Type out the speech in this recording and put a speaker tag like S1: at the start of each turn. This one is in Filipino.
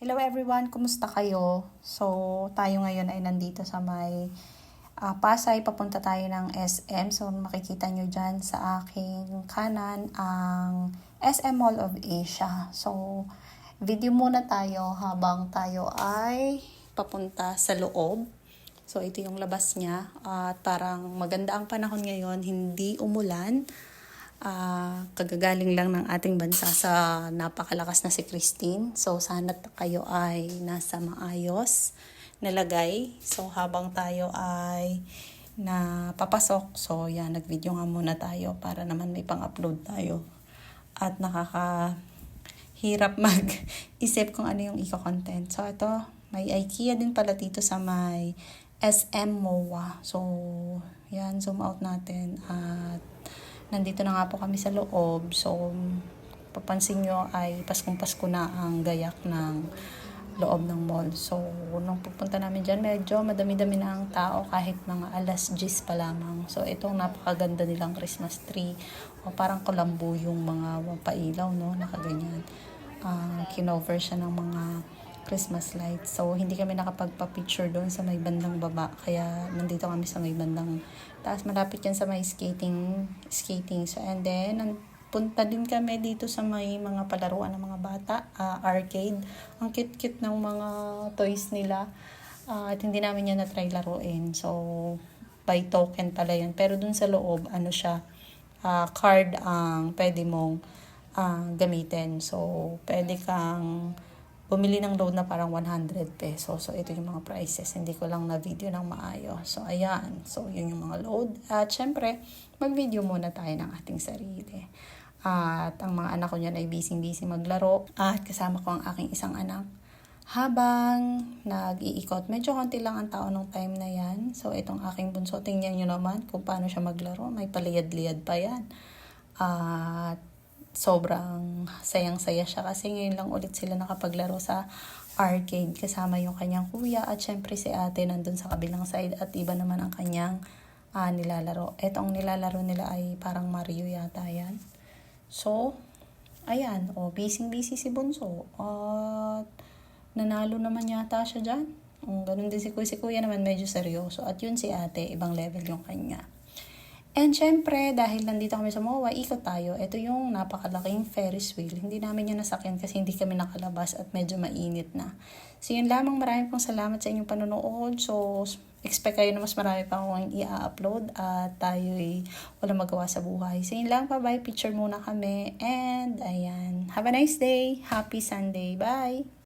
S1: Hello everyone, kumusta kayo? So, tayo ngayon ay nandito sa may ah, Pasay, papunta tayo ng SM. So, makikita nyo dyan sa aking kanan ang SM Mall of Asia. So, video muna tayo habang tayo ay papunta sa loob. So, ito yung labas niya. At parang maganda ang panahon ngayon, hindi umulan. Ah, kagagaling lang ng ating bansa sa napakalakas na si Christine. So, sana kayo ay nasa maayos nalagay. So, habang tayo ay na papasok, so yan, nag-video nga muna tayo para naman may pang-upload tayo. At nakaka hirap mag-isip kung ano yung eco-content. So, ito, may IKEA din pala dito sa may SM MOA. So, yan, zoom out natin. At nandito na nga po kami sa loob. So, papansin nyo ay paskong-pasko na ang gayak ng loob ng mall. So, nung pupunta namin dyan, medyo madami-dami na ang tao kahit mga alas 10 pa lamang. So, itong napakaganda nilang Christmas tree. O parang kulambo yung mga pailaw, no? Nakaganyan. Ah, kinover siya ng mga Christmas lights. So, hindi kami nakapagpa-picture doon sa may bandang baba. Kaya, nandito kami sa may bandang taas. Malapit yan sa may skating. skating. So, and then, punta din kami dito sa may mga palaruan ng mga bata. ah, arcade. Ang cute-cute ng mga toys nila. Ah, at hindi namin yan na-try laruin. So, by token pala yan. Pero dun sa loob, ano siya, ah, card ang pwede mong ah, gamitin. So, pwede kang bumili ng load na parang 100 pesos. So, ito yung mga prices. Hindi ko lang na-video ng maayos. So, ayan. So, yun yung mga load. At, syempre, mag-video muna tayo ng ating sarili. At, ang mga anak ko niyan ay busy-busy maglaro. At, kasama ko ang aking isang anak. Habang nag-iikot, medyo konti lang ang tao nung time na yan. So, itong aking bunso, tingnan nyo naman kung paano siya maglaro. May paliyad-liyad pa yan. At, sobrang sayang-saya siya kasi ngayon lang ulit sila nakapaglaro sa arcade kasama yung kanyang kuya at syempre si ate nandun sa kabilang side at iba naman ang kanyang ah, nilalaro. Etong nilalaro nila ay parang Mario yata yan. So, ayan, o busy-busy si Bunso. At nanalo naman yata siya dyan. O, ganun din si kuya. Si kuya naman medyo seryoso. At yun si ate, ibang level yung kanya. And syempre, dahil nandito kami sa MOA, ikot tayo. Ito yung napakalaking Ferris wheel. Hindi namin yun nasakyan kasi hindi kami nakalabas at medyo mainit na. So yun lamang, maraming pong salamat sa inyong panonood. So, expect kayo na mas marami pa akong i-upload at tayo'y wala magawa sa buhay. So yun lang, bye-bye. Picture muna kami. And ayan, have a nice day. Happy Sunday. Bye!